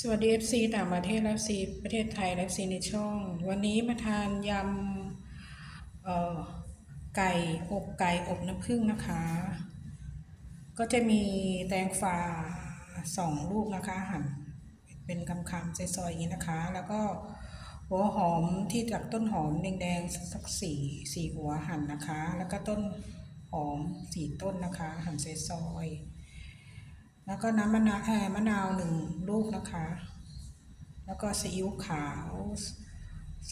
สวัสดี FC ต่างประเทศและ FC ประเทศไทยและ FC ในช่อง วันนี้มาทานยำไก่อบไก่อบน้ำผึ้งนะคะ ก็จะมีแตงฝ่าสองลูกนะคะหั่นเป็นคำคำซอยๆอย่างนี้นะคะ แล้วก็หัวหอมที่จากต้นหอมแดงๆสักสี่สี่หัวหั่นนะคะ แล้วก็ต้นหอมสี่ต้นนะคะ หั่นซอยๆ แล้วก็น้ำมะนาวเอ่อมะนาวหนึ่งลูกนะคะ แล้วก็ซีอิ๊วขาว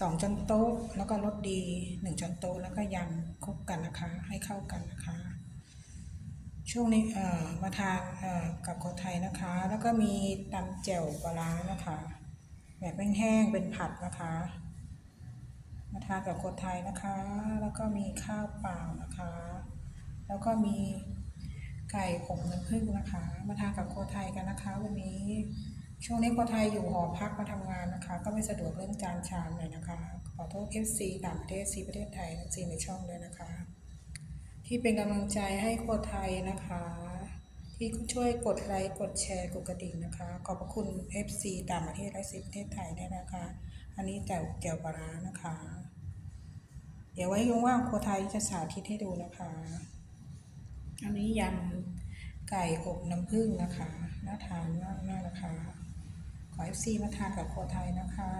สองช้อนโต๊ะ แล้วก็รสดีหนึ่งช้อนโต๊ะ แล้วก็ยำคลุกกันนะคะ ให้เข้ากันนะคะ ช่วงนี้เอ่อมาทานเอ่อกับคนไทยนะคะ แล้วก็มีตำแจ่วปลาร้านะคะ แบบแห้งๆเป็นผัดนะคะ มาทานกับคนไทยนะคะ แล้วก็มีข้าวเปล่านะคะ แล้วก็มี ไก่อบน้ำผึ้งนะคะ มาทานกับโคไทยกันนะคะ วันนี้ ช่วงนี้โคไทยอยู่หอพักมาทำงานนะคะ ก็ไม่สะดวกเรื่องจานชามเลยนะคะ ขอโทษ FC ต่างประเทศ C ประเทศไทยและ C ในช่องด้วยนะคะ ที่เป็นกำลังใจให้โคไทยนะคะ ที่ช่วยกดไลค์กดแชร์กดกระดิ่งนะคะ ขอบพระคุณ FC ต่างประเทศและ C ประเทศไทยด้วยนะคะ อันนี้แจ่วแจ่วปลาร้านะคะ เดี๋ยวไว้ว่างๆโคไทยจะสาธิตให้ดูนะคะ อันนี้ยำไก่อบน้ำผึ้งนะคะน่าทานมากมานะคะ ขอ FC มาทานกับโคไทยนะคะ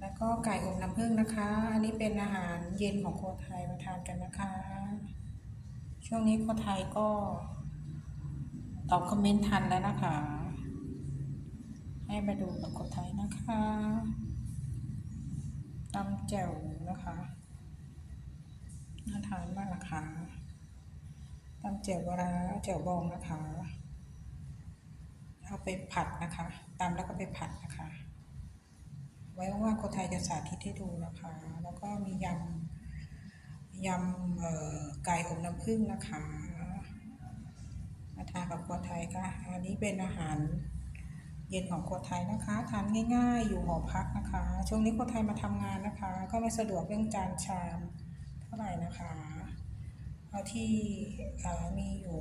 แล้วก็ไก่อบน้ำผึ้งนะคะ อันนี้เป็นอาหารเย็นของโคไทยมาทานกันนะคะ ช่วงนี้โคไทยก็ตอบคอมเมนต์ทันแล้วนะคะ ให้มาดูกับโคไทยนะคะตำแจ่วนะคะ น่าทานมากนะคะตำเจียวปลาร้าเจียวบองนะคะ เอาไปผัดนะคะตำแล้วก็ไปผัดนะคะ ไว้ว่าคนไทยจะสาธิตให้ดูนะคะ แล้วก็มียำยำไก่อบน้ำผึ้งนะคะมาทานกับคนไทยค่ะ อันนี้เป็นอาหารเย็นของคนไทยนะคะ ทานง่าย ๆ อยู่หอพักนะคะ ช่วงนี้คนไทยมาทำงานนะคะ ก็ไม่สะดวกเรื่องจานชาม นะคะ เอาที่มีอยู่